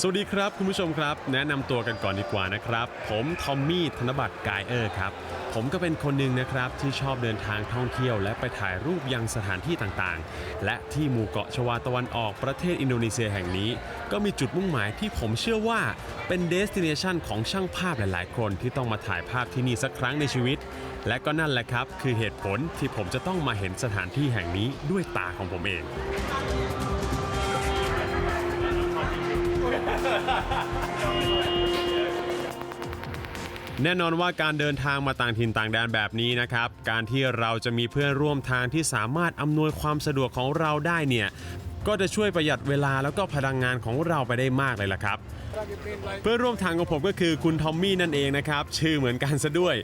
สวัสดีครับคุณผู้ชมครับ แนะนำตัวกันก่อนดีกว่านะครับ ผมทอมมี่ธนบัตรกายเออร์ครับ ผมก็เป็นคนหนึ่งนะครับที่ชอบเดินทางท่องเที่ยว และไปถ่ายรูปยังสถานที่ต่างๆ และที่หมู่เกาะชวาตะวันออกประเทศอินโดนีเซียแห่งนี้ ก็มีจุดมุ่งหมายที่ผมเชื่อว่าเป็นเดสติเนชันของช่างภาพหลายๆ คนที่ต้องมาถ่ายภาพที่นี่สักครั้งในชีวิต และก็นั่นแหละครับ คือเหตุผลที่ผมจะต้องมาเห็นสถานที่แห่งนี้ด้วยตาของผมเอง แน่นอนว่าการเดินทางมาต่างถิ่นต่างแดนแบบนี้นะครับ การที่เราจะมีเพื่อนร่วมทางที่สามารถอำนวยความสะดวกของเราได้เนี่ย ก็จะช่วยประหยัดเวลาแล้วก็พลังงานของเราไปได้มากเลยล่ะครับ เพื่อนร่วมทางของผมก็คือคุณทอมมี่นั่นเองนะครับ ชื่อเหมือนกันซะด้วย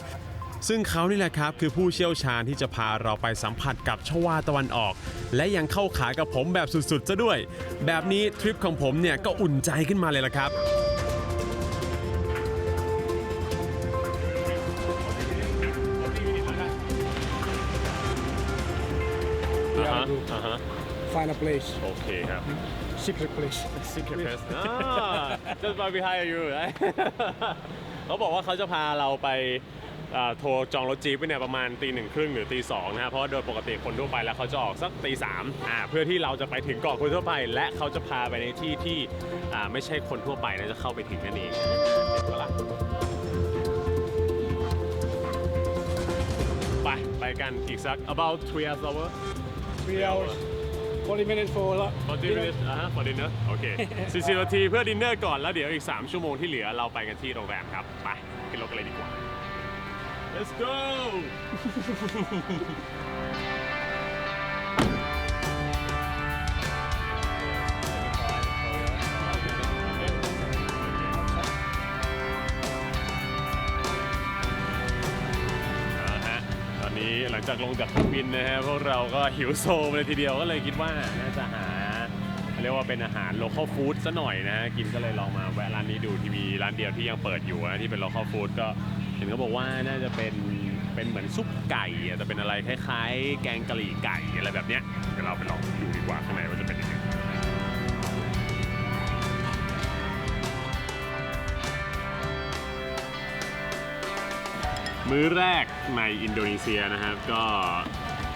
ซึ่งเขานี่แหละครับคือผู้เชี่ยวชาญที่จะพาเราไปสัมผัสกับชวาตะวันออก และยังเข้าขากับผมแบบสุดๆซะด้วย แบบนี้ทริปของผมเนี่ยก็อุ่นใจขึ้นมาเลยล่ะครับ We have to อ่าฮะ find a place, โอเคครับ secret place. Secret Fest อ่า just by behind you right เขาบอกว่าเขาจะพาเราไปอ่า โทรจองรถจี๊ปไปเนี่ยประมาณตีหนึ่งครึ่งหรือตีสองนะฮะเพราะว่าโดยปกติคนทั่วไปแล้วเขาจะออกสักตีสามอ่าเพื่อที่เราจะไปถึงเกาะคนทั่วไป และเขาจะพาไปในที่ที่อ่าไม่ใช่คนทั่วไปนะจะเข้าไปถึงนั่นเองเห็นปะล่ะไปไปกันอีกสัก about three hours Three hours, 40 minutes for lunch. 40 minutes อ่าฮะ for dinner โอเค40นาทีเพื่อดินเนอร์ก่อนแล้วเดี๋ยวอีก 3 ชั่วโมงที่เหลือเราไปกันที่โรงแรมครับ ไปขึ้นรถกันเลยดีกว่า let's go เอาละฮะตอนนี้หลังจากลงจากเครื่องบินนะฮะพวกเราก็หิวโซไปเลยทีเดียวก็เลยคิดว่าน่าจะหาเรียกว่าเป็นอาหารโลคอลฟู้ดซะหน่อยนะฮะกินก็เลยลองมาแวะร้านนี้ดูที่มีร้านเดียวที่ยังเปิดอยู่นะที่เป็นโลคอลฟู้ดก็ ห็นเขาบอกว่าน่าจะเป็นเป็นเหมือนซุปไก่อะแต่เป็นอะไรคล้ายๆ แกงกะหรี่ไก่อะไรแบบเนี้ยเดี๋ยวเราไปลองดูดีกว่าข้างในว่าจะเป็นยังไงมื้อแรกในอินโดนีเซียนะครับก็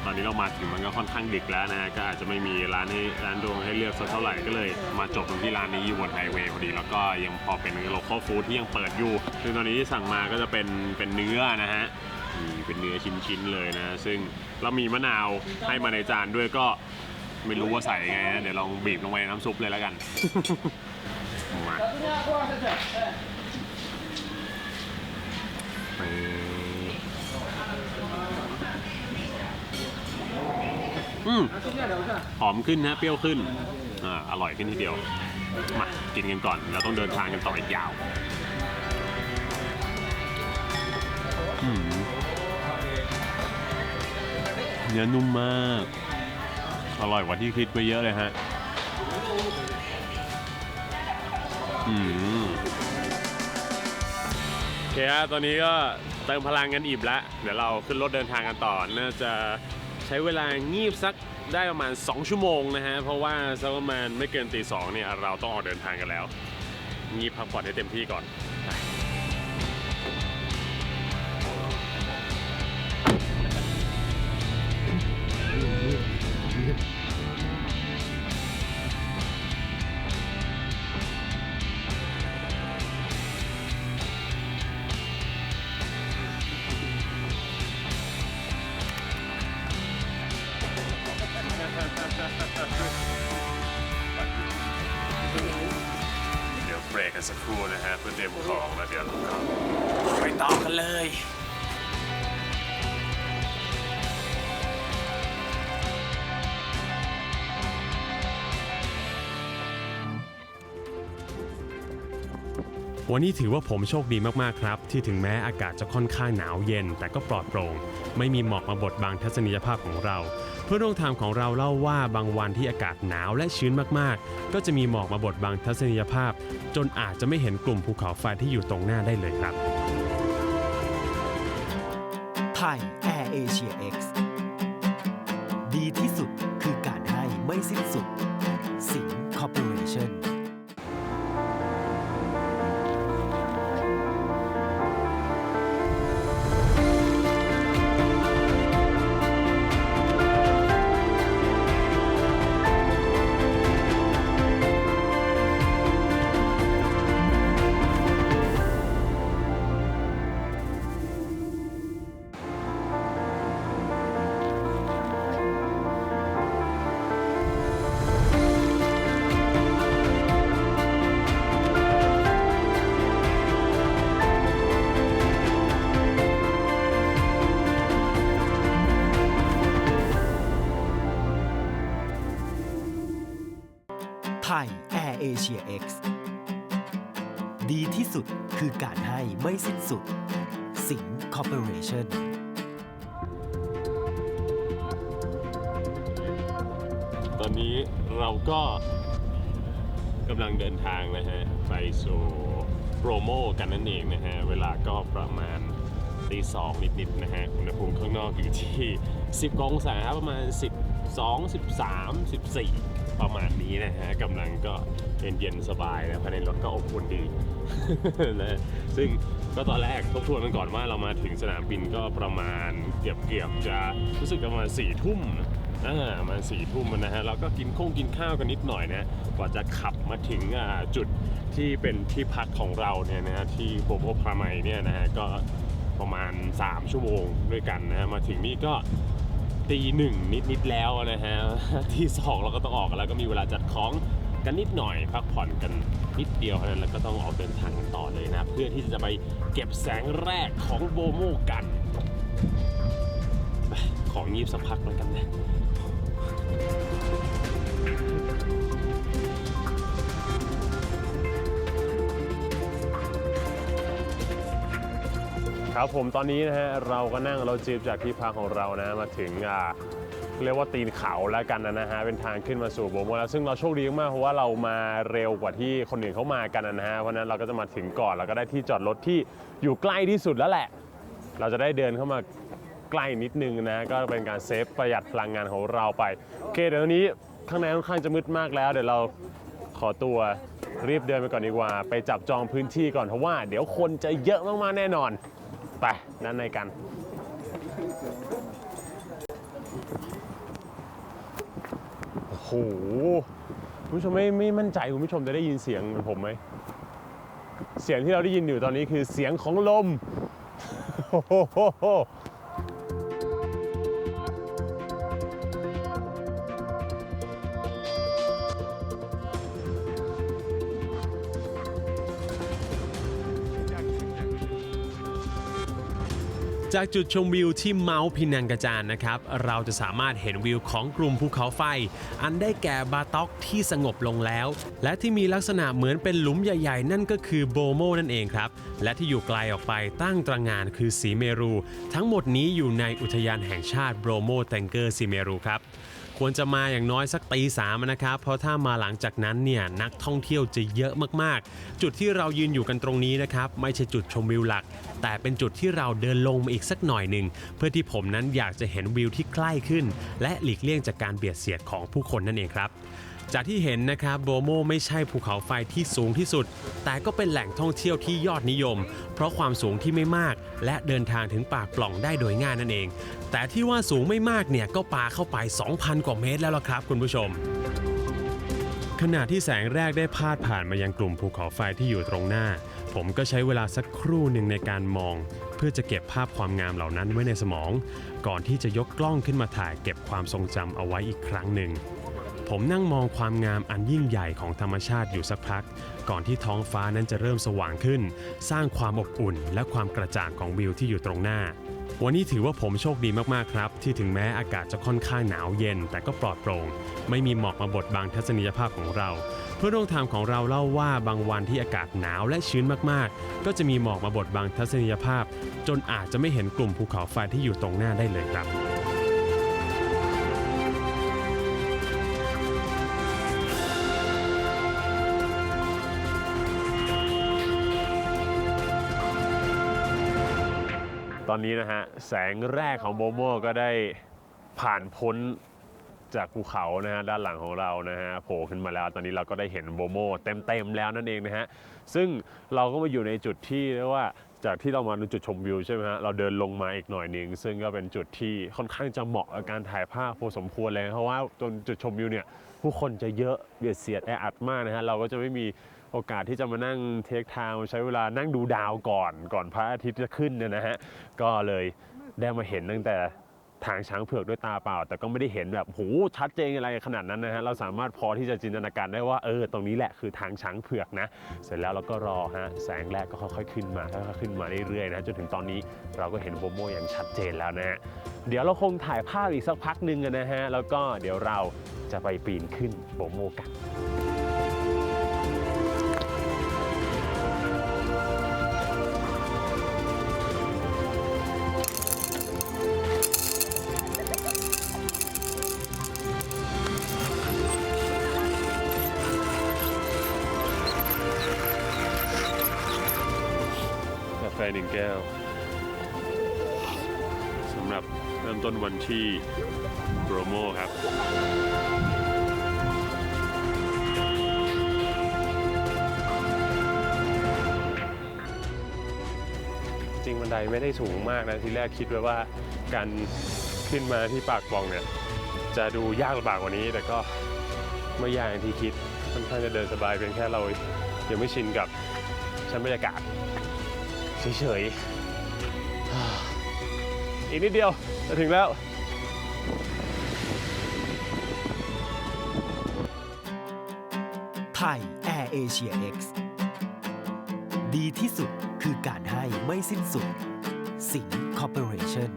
ตอนนี้เรามาถึงมันก็ค่อนข้างดึกแล้วนะฮะก็อาจจะไม่มีร้านให้ร้านดวงให้เลือกสักเท่าไหร่ก็เลย มาจบตรงที่ร้านนี้อยู่บนไฮเวย์พอดีแล้วก็ยังพอเป็นโลคอลฟู้ดที่ยังเปิดอยู่ซึ่งตอนนี้ที่สั่งมาก็จะเป็นเป็นเนื้อนะฮะนี่เป็นเนื้อชิ้นๆเลยนะ ซึ่งเรามีมะนาวให้มาในจานด้วยก็ไม่รู้ว่าใส่ยังไงนะเดี๋ยวลองบีบลงไปในน้ำซุปเลยแล้วกัน มา อืมหอมขึ้นนะเปรี้ยวขึ้นอ่าอร่อยขึ้นทีเดียว มากินกันก่อน เราต้องเดินทางกันต่ออีกยาวเนื้อนุ่มมาก อร่อยกว่าที่คิดไปเยอะเลยฮะ อืมโอเคฮะตอนนี้ก็เติมพลังกันอิ่มแล้ว เดี๋ยวเราขึ้นรถเดินทางกันต่อ น่าจะ ใช้เวลางีบสักได้ประมาณ 2 ชั่วโมงนะฮะ เพราะว่าสักประมาณไม่เกินตีสองเนี่ยเราต้องออกเดินทางกันแล้ว งีบพักผ่อนให้เต็มที่ก่อนไป วันนี้ถือว่าผมโชคดีมากๆครับ ที่ถึงแม้อากาศจะค่อนข้างหนาวเย็น แต่ก็ปลอดโปร่ง ไม่มีหมอกมาบดบังทัศนียภาพของเรา เพื่อนร่วมทางของเราเล่าว่าบางวันที่อากาศหนาวและชื้นมากๆ ก็จะมีหมอกมาบดบังทัศนียภาพ จนอาจจะไม่เห็นกลุ่มภูเขาไฟที่อยู่ตรงหน้าได้เลยครับไทย Air Asia X ดีที่สุดคือการให้ไม่สิ้นสุดสิงคอร์ปอเรชั่น Air Asia X ดีที่สุดคือการให้ไม่สิ้นสุด สิงคอร์ปอเรชั่นตอนนี้เราก็กำลังเดินทางนะฮะ ไปสู่โปรโมกันนั่นเองนะฮะ เวลาก็ประมาณตีสองนิดๆนะฮะ อุณหภูมิข้างนอกอยู่ที่ 10 องศาประมาณ 12 13 14 ประมาณนี้นะฮะกำลังก็เย็นๆสบายนะภายในรถก็อบอุ่นดีนะซึ่งก็ตอนแรกทบทวนกันก่อนว่าเรามาถึงสนามบินก็ประมาณเกือบเกือบจะรู้สึกประมาณ4ี่ทุ่มอ่ามาสี่ทุ่มนะฮะเราก็กินข้งกินข้าวกันนิดหน่อยนะกว่าจะขับมาถึงจุดที่เป็นที่พักของเราเนี่ยนะฮะที่โบโบพาไมเนี่ยนะฮะก็ประมาณ 3 ชั่วโมงด้วยกันนะฮะมาถึงนี่ก็ ตีหนึ่งนิดๆแล้วนะฮะที่สองเราก็ต้องออกแล้วก็มีเวลาจัดของกันนิดหน่อยพักผ่อนกันนิดเดียวเท่านั้นแล้วก็ต้องออกเดินทางต่อเลยนะ เพื่อที่จะไปเก็บแสงแรกของโบโมกันไปของยีบสักพักแล้วกันนะ ครับผมตอนนี้นะฮะเราก็นั่งเรถจี๊ปจากที่พักของเรานะมาถึงอ่าเรียกว่าตีนเขาแล้วกันนะฮะเป็นทางขึ้นมาสู่โบโมแล้วซึ่งเราโชคดีมากเพราะว่าเรามาเร็วกว่าที่คนอื่นเขามากันนะฮะเพราะฉะนั้นเราก็จะมาถึงก่อนแล้วก็ได้ที่จอดรถที่อยู่ใกล้ที่สุดแล้วแหละ เราจะได้เดินเข้ามาใกล้นิดนึงนะก็เป็นการเซฟประหยัดพลังงานของเราไปโอเคเดี๋ยวตอนนี้ข้างในค่อนข้างจะมืดมากแล้ว เดี๋ยวเราขอตัวรีบเดินไปก่อนดีกว่า ไปจับจองพื้นที่ก่อนเพราะว่า เดี๋ยวคนจะเยอะมากๆแน่นอน ไปด้านในกัน โอ้โหคุณผู้ชมไม่ไม่มั่นใจคุณผู้ชมจะได้ยินเสียงเหมือนผมไหม เสียงที่เราได้ยินอยู่ตอนนี้คือเสียงของลม โอ้โห จากจุดชมวิวที่เมาส์พินังกระจานนะครับ เราจะสามารถเห็นวิวของกลุ่มภูเขาไฟ อันได้แก่บาต็อกที่สงบลงแล้ว และที่มีลักษณะเหมือนเป็นหลุมใหญ่ๆ นั่นก็คือโบโมนั่นเองครับ และที่อยู่ไกลออกไปตั้งตระงานคือสีเมรู ทั้งหมดนี้อยู่ในอุทยานแห่งชาติโบโมแตงเกอร์สีเมรูครับ ควรจะมาอย่างน้อยสักตีสามนะครับ เพราะถ้ามาหลังจากนั้นเนี่ยนักท่องเที่ยวจะเยอะมากๆ จุดที่เรายืนอยู่กันตรงนี้นะครับไม่ใช่จุดชมวิวหลัก แต่เป็นจุดที่เราเดินลงมาอีกสักหน่อยหนึ่งเพื่อที่ผมนั้นอยากจะเห็นวิวที่ใกล้ขึ้น และหลีกเลี่ยงจากการเบียดเสียดของผู้คนนั่นเองครับ จากที่เห็นนะครับโบโมไม่ใช่ภูเขาไฟที่สูงที่สุด แต่ก็เป็นแหล่งท่องเที่ยวที่ยอดนิยม เพราะความสูงที่ไม่มาก และเดินทางถึงปากปล่องได้โดยง่ายนั่นเอง แต่ที่ว่าสูงไม่มากเนี่ยก็ปาเข้าไป 2,000 กว่าเมตรแล้วล่ะครับ คุณผู้ชม ขณะที่แสงแรกได้พาดผ่านมายังกลุ่มภูเขาไฟที่อยู่ตรงหน้า ผมก็ใช้เวลาสักครู่หนึ่งในการมอง เพื่อจะเก็บภาพความงามเหล่านั้นไว้ในสมอง ก่อนที่จะยกกล้องขึ้นมาถ่ายเก็บความทรงจำเอาไว้อีกครั้งหนึ่ง ผมนั่งมองความงามอันยิ่งใหญ่ของธรรมชาติอยู่สักพัก ก่อนที่ท้องฟ้านั้นจะเริ่มสว่างขึ้น สร้างความอบอุ่น และความกระจ่างของวิวที่อยู่ตรงหน้า วันนี้ถือว่าผมโชคดีมากๆครับ ที่ถึงแม้อากาศจะค่อนข้างหนาวเย็น แต่ก็ปลอดโปร่ง ไม่มีหมอกมาบดบังทัศนียภาพของเราเพื่อนร่วมทางของเราเล่าว่าบางวันที่อากาศหนาวและชื้นมากๆ ก็จะมีหมอกมาบดบังทัศนียภาพ จนอาจจะไม่เห็นกลุ่มภูเขาไฟที่อยู่ตรงหน้าได้เลยครับ อนนี้นะฮะ แสงแรกของโมโมก็ได้ผ่านพ้นจากภูเขานะฮะด้านหลังของเรานะฮะโผล่ขึ้นมาแล้วตอนนี้เราก็ได้เห็นโมโมเต็มๆแล้วนั่นเองนะฮะซึ่งเราก็มาอยู่ในจุดที่เรียกว่าจากที่เรามาในจุดชมวิวใช่ไหมฮะเราเดินลงมาอีกหน่อยหนึ่งซึ่งก็เป็นจุดที่ค่อนข้างจะเหมาะกับการถ่ายภาพพอสมควรเลยเพราะว่าตรงจุดชมวิวเนี่ยผู้คนจะเยอะเบียดเสียดแออัดมากนะฮะเราก็จะไม่มี โอกาสที่จะมานั่งเทคทาวใช้เวลานั่งดูดาวก่อนก่อนพระอาทิตย์จะขึ้นเนี่ยนะฮะก็เลยได้มาเห็นตั้งแต่ทางช้างเผือกด้วยตาเปล่า แต่ก็ไม่ได้เห็นแบบโหชัดเจนอะไรขนาดนั้นนะฮะเราสามารถพอที่จะจินตนาการได้ว่าเออตรงนี้แหละคือทางช้างเผือกนะ เสร็จแล้วเราก็รอฮะแสงแรกก็ค่อยๆขึ้นมาค่อยๆขึ้นมาเรื่อยๆนะจนถึงตอนนี้เราก็เห็นโบโมอย่างชัดเจนแล้วนะฮะเดี๋ยวเราคงถ่ายภาพอีกสักพักหนึ่งนะฮะแล้วก็เดี๋ยวเราจะไปปีนขึ้นโบโมกัน ที่โปรโมครับจริงบันไดไม่ได้สูงมากนะทีแรกคิดไว้ว่าการขึ้นมาที่ปากปล่องเนี่ย จะดูยากลำบากกว่านี้ แต่ก็ไม่ยากอย่างที่คิดค่อนข้างจะเดินสบายเพียงแค่เรายังไม่ชินกับชั้นบรรยากาศเฉยๆอีกนิดเดียวจะถึงแล้ว ทย Air Asia X ดีที่สุดคือการให้ไม่สิ้นสุด สิงคอร์ปอเรชั่น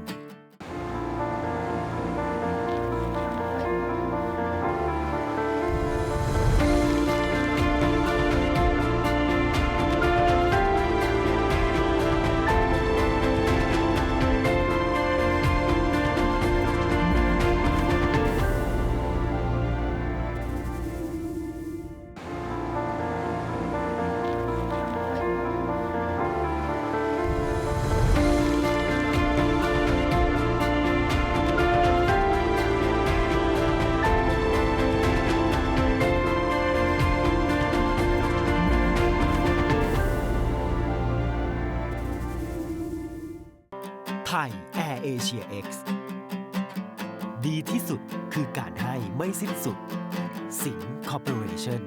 Air Asia X ดีที่สุดคือการให้ไม่สิ้นสุด สิงคอร์ปอเรชั่น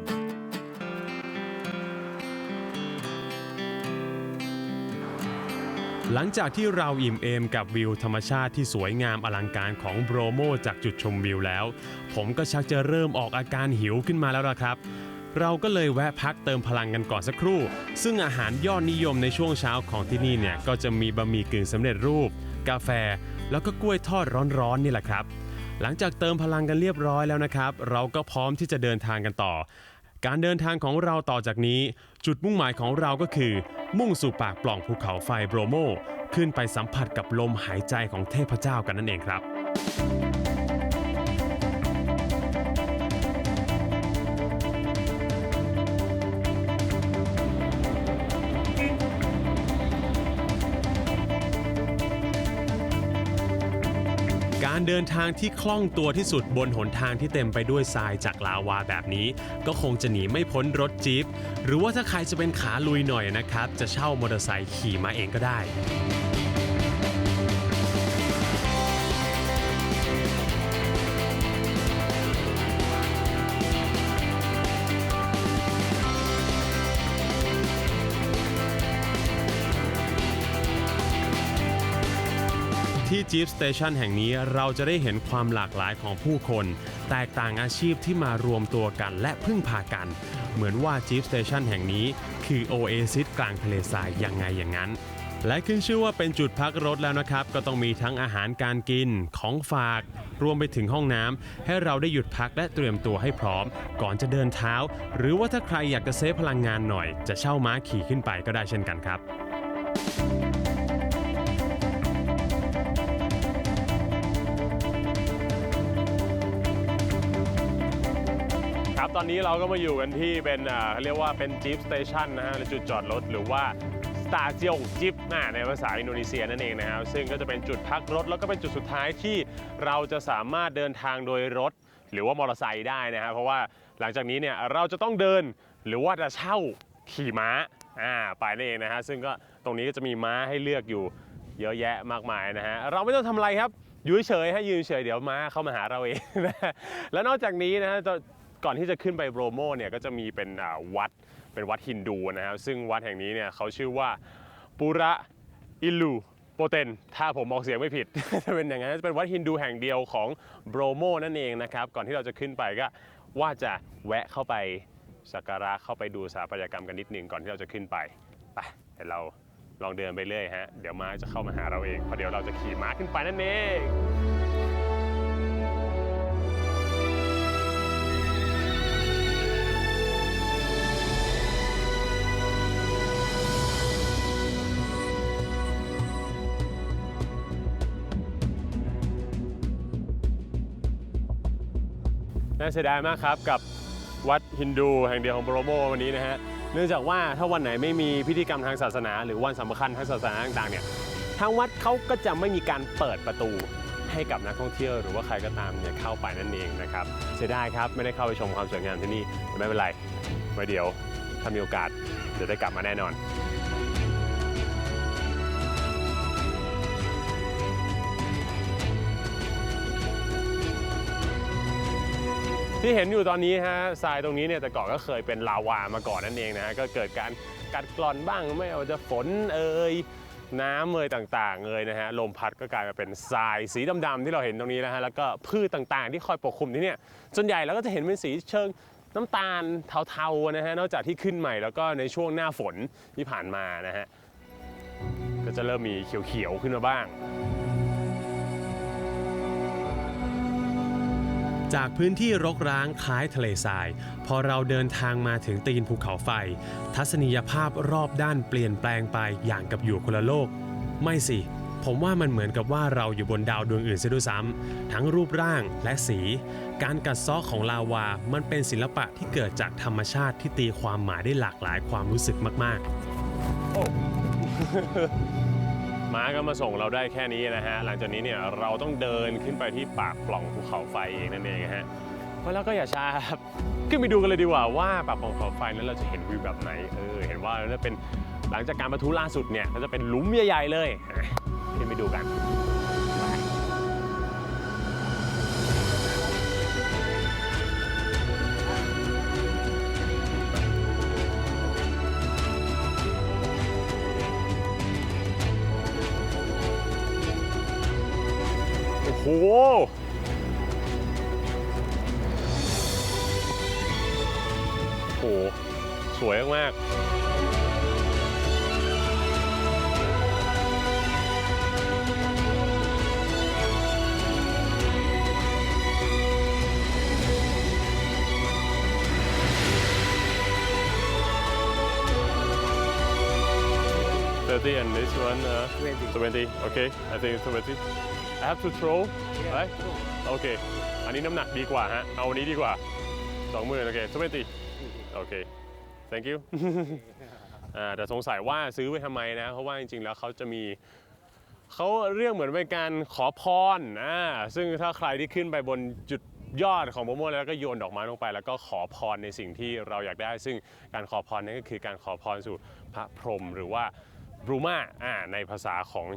หลังจากที่เราอิ่มเอมกับวิวธรรมชาติที่สวยงามอลังการของโบรโมจากจุดชมวิวแล้ว ผมก็ชักจะเริ่มออกอาการหิวขึ้นมาแล้วล่ะครับ เราก็เลยแวะพักเติมพลังกันก่อนสักครู่ ซึ่งอาหารยอดนิยมในช่วงเช้าของที่นี่เนี่ยก็จะมีบะหมี่กึ่งสำเร็จรูป กาแฟ แล้วก็กล้วยทอดร้อนๆนี่แหละครับ หลังจากเติมพลังกันเรียบร้อยแล้วนะครับ เราก็พร้อมที่จะเดินทางกันต่อ การเดินทางของเราต่อจากนี้ จุดมุ่งหมายของเราก็คือ มุ่งสู่ปากปล่องภูเขาไฟโบรโม ขึ้นไปสัมผัสกับลมหายใจของเทพเจ้ากันนั่นเองครับ เดินทางที่คล่องตัวที่สุดบนหนทางที่เต็มไปด้วยทรายจากลาวาแบบนี้ ก็คงจะหนีไม่พ้นรถจี๊ปหรือว่าถ้าใครจะเป็นขาลุยหน่อยนะครับ จะเช่ามอเตอร์ไซค์ขี่มาเองก็ได้ Jeep Station แห่งนี้เราจะได้เห็นความหลากหลายของผู้คน แตกต่างอาชีพที่มารวมตัวกันและพึ่งพากัน เหมือนว่า Jeep Station แห่งนี้คือโอเอซิสกลางทะเลทรายยังไงอย่างนั้น และขึ้นชื่อว่าเป็นจุดพักรถแล้วนะครับ ก็ต้องมีทั้งอาหารการกินของฝาก รวมไปถึงห้องน้ำให้เราได้หยุดพักและเตรียมตัวให้พร้อม ก่อนจะเดินเท้า หรือว่าถ้าใครอยากจะเซฟพลังงานหน่อย จะเช่าม้าขี่ขึ้นไปก็ได้เช่นกันครับ ตอนนี้เราก็มาอยู่กันที่เป็นอ่าเรียกว่าเป็น Jeep Station นะฮะหรือจุดจอดรถหรือว่า Stasiun Jeep อ่าในภาษาอินโดนีเซียนั่นเองนะครับซึ่งก็จะเป็นจุดพักรถแล้วก็เป็นจุดสุดท้ายที่เราจะสามารถเดินทางโดยรถ หรือว่ามอเตอร์ไซค์ได้นะครับเพราะว่าหลังจากนี้เนี่ยเราจะต้องเดินหรือว่าจะเช่าขี่ม้าอ่าไปนั่นเองนะฮะซึ่งก็ตรงนี้ก็จะมีม้าให้เลือกอยู่เยอะแยะมากมายนะฮะเราไม่ต้องทำอะไรครับยู่เฉยให้ยืนเฉยเดี๋ยวม้าเข้ามาหาเราเองนะและนอกจากนี้นะฮะจะ ก่อนที่จะขึ้นไปโบรโมเนี่ยก็จะมีเป็นวัดเป็นวัดฮินดูนะครับซึ่งวัดแห่งนี้เนี่ยเขาชื่อว่าปุระอิลูโปเตนถ้าผมออกเสียงไม่ผิด จะเป็นอย่างนั้นจะเป็นวัดฮินดูแห่งเดียวของโบรโมนั่นเองนะครับ ก่อนที่เราจะขึ้นไปก็ว่าจะแวะเข้าไปสักการะเข้าไปดูสถาปัตยกรรมกันนิดหนึงก่อนที่เราจะขึ้นไปไปเดี๋ยวเราลองเดินไปเรื่อยฮะ เดี๋ยวม้าจะเข้ามาหาเราเองเพราะเดี๋ยวเราจะขี่ม้าขึ้นไปนั่นเอง น่าเสียดายมากครับกับวัดฮินดูแห่งเดียวของโบรโมวันนี้นะฮะเนื่องจากว่าถ้าวันไหนไม่มีพิธีกรรมทางศาสนา หรือวันสำคัญทางศาสนาต่างๆเนี่ยทางวัดเขาก็จะไม่มีการเปิดประตูให้กับนักท่องเที่ยวหรือว่าใครก็ตามเนี่ยเข้าไปนั่นเองนะครับเสียดายครับไม่ได้เข้าไปชมความสวยงามที่นี่แต่ไม่เป็นไรไว้เดี๋ยวถ้ามีโอกาสเดี๋ยวได้กลับมาแน่นอน ที่เห็นอยู่ตอนนี้ฮะทรายตรงนี้เนี่ยแต่ก่อนก็เคยเป็นลาวามาก่อนนั่นเองนะฮะก็เกิดการกัดกร่อนบ้างไม่ว่าจะฝนเอ่ยน้ำเอ่ยต่างๆเอ่ยนะฮะลมพัดก็กลายมาเป็นทรายสีดำๆที่เราเห็นตรงนี้นะฮะแล้วก็พืชต่างๆ ที่คอยปกคลุมที่เนี่ยส่วนใหญ่เราก็จะเห็นเป็นสีเชิงน้ำตาลเทาๆนะฮะนอกจากที่ขึ้นใหม่แล้วก็ในช่วงหน้าฝนที่ผ่านมานะฮะก็จะเริ่มมีเขียวๆขึ้นมาบ้าง จากพื้นที่รกร้างคล้ายทะเลทราย พอเราเดินทางมาถึงตีนภูเขาไฟ ทัศนียภาพรอบด้านเปลี่ยนแปลงไปอย่างกับอยู่คนละโลก ไม่สิ ผมว่ามันเหมือนกับว่าเราอยู่บนดาวดวงอื่นซะด้วยซ้ำทั้งรูปร่างและสี การกัดเซ้อของลาวา มันเป็นศิลปะที่เกิดจากธรรมชาติที่ตีความหมายได้หลากหลายความรู้สึกมากๆโอ้ ม้าก็มาส่งเราได้แค่นี้นะฮะ หลังจากนี้เนี่ยเราต้องเดินขึ้นไปที่ปากปล่องภูเขาไฟเองนั่นเองฮะเพราะแล้วก็อย่าช้าครับขึ้นไปดูกันเลยดีกว่าว่าปากปล่องภูเขาไฟนั้นเราจะเห็นวิวแบบไหน เออ เห็นว่าแล้วเป็นหลังจากการประทุล่าสุดเนี่ยก็จะเป็นหลุมใหญ่ๆเลยขึ้นไปดูกัน uh, 20 okay I think it's 20 I have to throw right okay อันนี้น้ำหนักดีกว่าฮะ เอาอันนี้ดีกว่าสองหมื่นโอเค20โอเค thank you อ่าแต่สงสัยว่าซื้อไปทำไมนะ เพราะว่าจริงๆ แล้วเขาจะมีเขาเรียกเหมือนเป็นการขอพรอ่าซึ่งถ้าใครที่ขึ้นไปบนจุดยอดของโมโมแล้วก็โยนดอกไม้ลงไป แล้วก็ขอพรในสิ่งที่เราอยากได้ ซึ่งการขอพรนั้นก็คือการขอพรสู่พระพรหมหรือว่า บรูมาอ่าในภาษาของ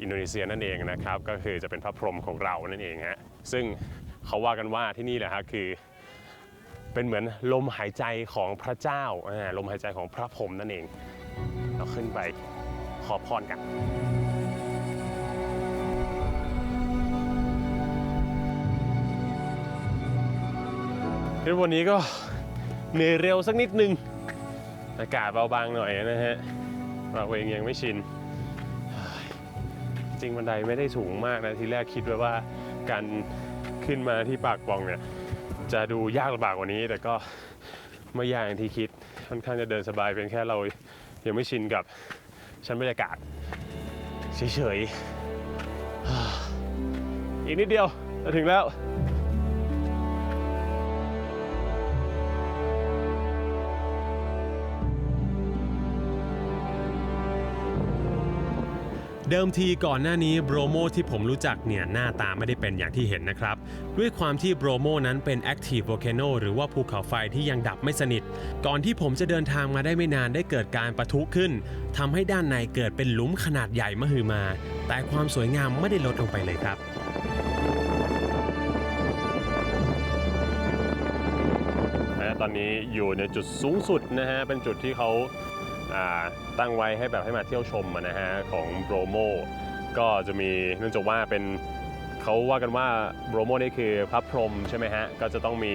อินโดนีเซียนั่นเองนะครับ ก็คือจะเป็นพระพรหมของเรานั่นเองฮะซึ่งเขาว่ากันว่าที่นี่แหละครับคือเป็นเหมือนลมหายใจของพระเจ้าลมหายใจของพระพรหมนั่นเอง เราขึ้นไปขอพรกันพเรื่วันนี้ก็เหนื่อยเร็วสักนิดนึง อากาศเบาบางหน่อยนะฮะ เราเองยังไม่ชิน จริงบันไดไม่ได้สูงมากนะทีแรกคิดไว้ว่าการขึ้นมาที่ปากป่องเนี่ยจะดูยากลำบากกว่านี้ แต่ก็ไม่ยากอย่างที่คิดค่อนข้างจะเดินสบายเป็นแค่เรายังไม่ชินกับชั้นบรรยากาศเฉยๆอีกนิดเดียวจะถึงแล้ว เดิมทีก่อนหน้านี้โบรโมที่ผมรู้จักเนี่ยหน้าตาไม่ได้เป็นอย่างที่เห็นนะครับ ด้วยความที่โบรโมนั้นเป็น Active Volcano หรือว่าภูเขาไฟที่ยังดับไม่สนิท ก่อนที่ผมจะเดินทางมาได้ไม่นานได้เกิดการประทุขึ้นทำให้ด้านในเกิดเป็นหลุมขนาดใหญ่มหึมา แต่ความสวยงามไม่ได้ลดลงไปเลยครับนะตอนนี้อยู่ในจุดสูงสุดนะฮะ เป็นจุดที่เขา ตั้งไว้ให้แบบให้มาเที่ยวชมนะฮะของโบรโมก็จะมีเนื่องจากว่าเป็นเขาว่ากันว่าโบรโมนี่คือพระพรหมใช่ไหมฮะก็จะต้องมี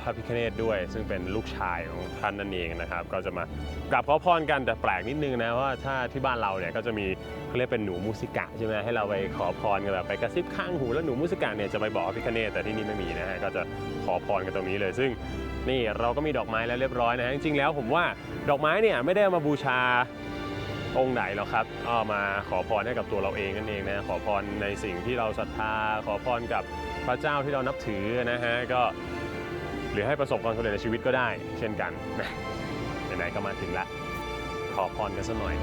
พระพิฆเนศด้วย ซึ่งเป็นลูกชายของท่านนั่นเองนะครับ ก็จะมากราบขอพรกันแต่แปลกนิดนึงนะว่าถ้าที่บ้านเราเนี่ยก็จะมีเขาเรียกเป็นหนูมูสิกะใช่ไหมให้เราไปขอพรกันแบบไปกระซิบข้างหูแล้วหนูมูสิกะเนี่ยจะไปบอกพระพิฆเนศแต่ที่นี่ไม่มีนะฮะก็จะขอพรกันตรงนี้เลย ซึ่งนี่เราก็มีดอกไม้แล้วเรียบร้อยนะฮะจริงๆแล้วผมว่าดอกไม้เนี่ยไม่ได้มาบูชาองค์ไหนหรอกครับเอามาขอพรให้กับตัวเราเองนั่นเองนะขอพรในสิ่งที่เราศรัทธา ขอพรกับพระเจ้าที่เรานับถือนะฮะก็ รือให้ประสบความสำเร็จในชีวิตก็ได้ เช่นกันนะไหนๆก็มาถึงละ ขอพรกันสักหน่อย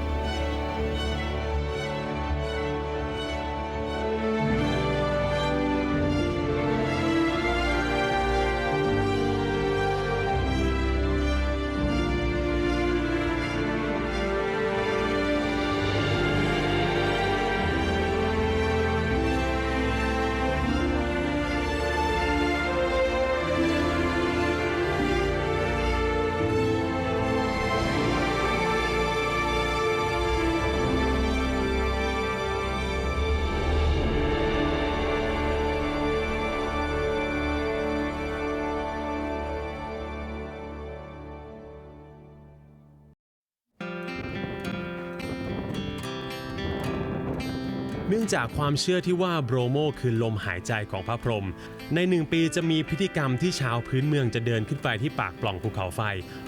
นื่องจากความเชื่อที่ว่าโบรโมคือลมหายใจของพระพรหมในหนึ่งปีจะมีพิธีกรรมที่ชาวพื้นเมืองจะเดินขึ้นไปที่ปากปล่องภูเขาไฟ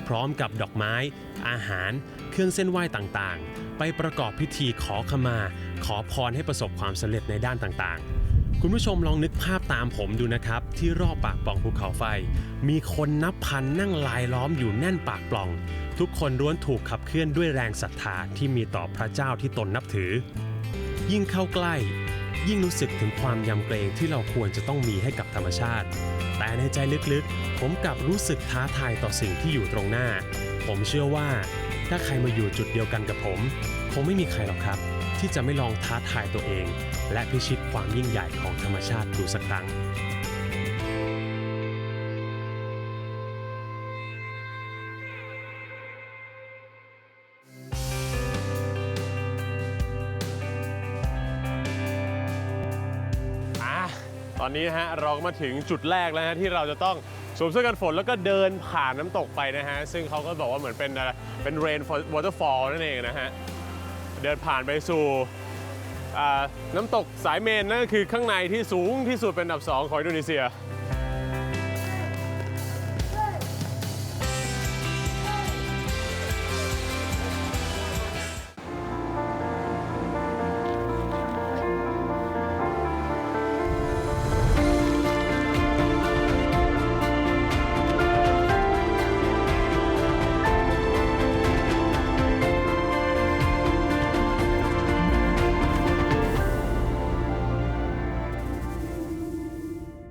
พร้อมกับดอกไม้ อาหาร เครื่องเส้นไหว้ต่างๆ ไปประกอบพิธีขอขมา ขอพรให้ประสบความสำเร็จในด้านต่างๆคุณผู้ชมลองนึกภาพตามผมดูนะครับ ที่รอบปากปล่องภูเขาไฟ มีคนนับพันนั่งลายล้อมอยู่แน่นปากปล่อง ทุกคนล้วนถูกขับเคลื่อนด้วยแรงศรัทธาที่มีต่อพระเจ้าที่ตนนับถือ ยิ่งเข้าใกล้ ยิ่งรู้สึกถึงความยำเกรงที่เราควรจะต้องมีให้กับธรรมชาติ แต่ในใจลึกๆ ผมกลับรู้สึกท้าทายต่อสิ่งที่อยู่ตรงหน้า ผมเชื่อว่า ถ้าใครมาอยู่จุดเดียวกันกับผม คงไม่มีใครหรอกครับ ที่จะไม่ลองท้าทายตัวเอง และพิชิตความยิ่งใหญ่ของธรรมชาติดูสักครั้ง อนนี้ฮะเราก็มาถึงจุดแรกแล้วฮะที่เราจะต้องสวมเสื้อกันฝนแล้วก็เดินผ่านน้ำตกไปนะฮะ ซึ่งเขาก็บอกว่าเหมือนเป็นอะไรเป็นเรนวอเตอร์ฟอลนั่นเองนะฮะ เดินผ่านไปสู่น้ำตกสายเมนนั่นก็คือข้างในที่สูงที่สุดเป็นอันดับ 2 ของอินโดนีเซีย